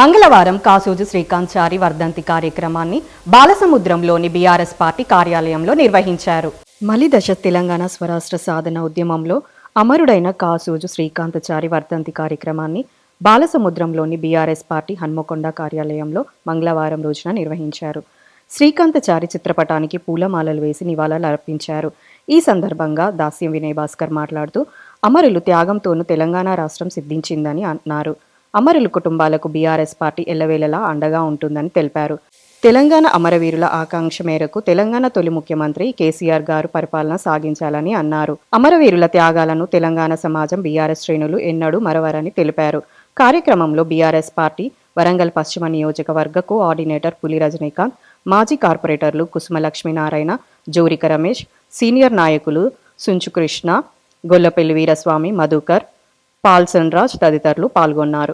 మంగళవారం కాసోజు శ్రీకాంత్ చారి వర్ధంతి కార్యక్రమాన్ని బాలసముద్రంలోని బీఆర్ఎస్ పార్టీ కార్యాలయంలో నిర్వహించారు. మలిదశ తెలంగాణ స్వరాష్ట్ర సాధన ఉద్యమంలో అమరుడైన కాసోజు శ్రీకాంత్ చారి వర్ధంతి కార్యక్రమాన్ని బాలసముద్రంలోని బీఆర్ఎస్ పార్టీ హన్మకొండ కార్యాలయంలో మంగళవారం రోజున నిర్వహించారు. శ్రీకాంత్ చారి చిత్రపటానికి పూలమాలలు వేసి నివాళులు అర్పించారు. ఈ సందర్భంగా దాస్యం వినయ్ భాస్కర్ మాట్లాడుతూ అమరులు త్యాగంతోనూ తెలంగాణ రాష్ట్రం సిద్ధించిందని అన్నారు. అమరుల కుటుంబాలకు బీఆర్ఎస్ పార్టీ ఎల్లవేళలా అండగా ఉంటుందని తెలిపారు. తెలంగాణ అమరవీరుల ఆకాంక్ష మేరకు తెలంగాణ తొలి ముఖ్యమంత్రి కేసీఆర్ గారు పరిపాలన సాగించాలని అన్నారు. అమరవీరుల త్యాగాలను తెలంగాణ సమాజం బీఆర్ఎస్ శ్రేణులు ఎన్నడూ మరవరని తెలిపారు. కార్యక్రమంలో బీఆర్ఎస్ పార్టీ వరంగల్ పశ్చిమ నియోజకవర్గ కోఆర్డినేటర్ పులి రజనీకాంత్ మాజీ కార్పొరేటర్లు కుసుమ లక్ష్మీనారాయణ జోరిక రమేష్ సీనియర్ నాయకులు సుంచు కృష్ణ వీరస్వామి మధుకర్ పాల్సన్ రాజ్ తదితరులు పాల్గొన్నారు.